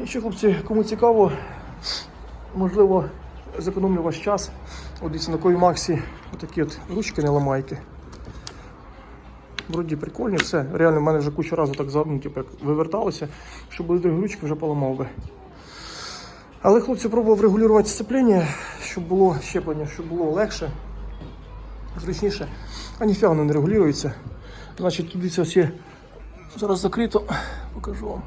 Якщо, хлопці, кому цікаво, можливо, зекономлю ваш час. От на Кові Максі отакі от ручки не ламайки. Вроді прикольні, все. Реально, в мене вже кучу разу так ну, типу, як виверталося, щоб були другі ручки, вже поламав би. Але хлопці пробував регулювати сцеплення, щоб було щеплення, щоб було легше, зручніше. А ніфіга воно не регулюється. Значить, дивіться, ось є зараз закрито, покажу вам.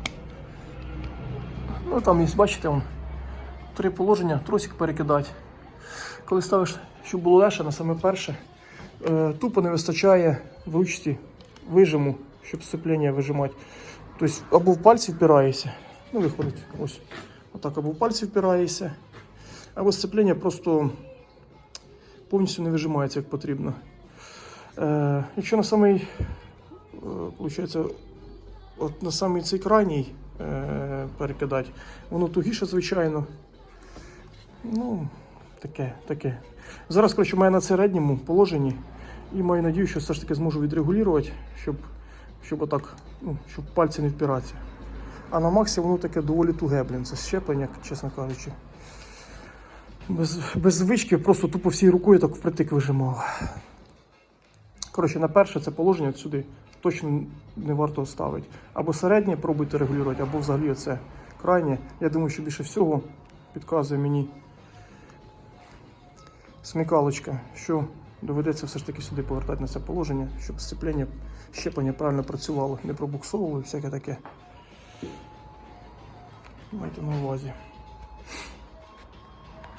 Ну там є, бачите, вон, три положення, тросик перекидати. Коли ставиш, щоб було легше, на саме перше, е, тупо не вистачає в ручці вижиму, щоб сцеплення вижимати. Тобто або в пальці впираєшся, ну виходить ось. Отак, або в пальці впираєшся, або сцеплення просто повністю не вижимається як потрібно. Е, якщо на самий, е, получається, от на самий цей крайній е, перекидати, воно тугіше, звичайно. Ну, таке, таке. Зараз, коротше, маю на середньому положенні і маю надію, що все ж таки зможу відрегулювати, щоб, щоб отак, ну, щоб пальці не впиратися. А на Максі воно таке доволі туге, блін, це щеплення, чесно кажучи. Без, без звички просто тупо всією рукою так впритик вижимав. Коротше, на перше це положення сюди точно не варто ставити. Або середнє пробуйте регулювати, або взагалі це крайнє. Я думаю, що більше всього підказує мені смікалочка, що доведеться все ж таки сюди повертати на це положення, щоб сцеплення, щеплення правильно працювало, не пробуксовувало і всяке таке. Майте на увазі.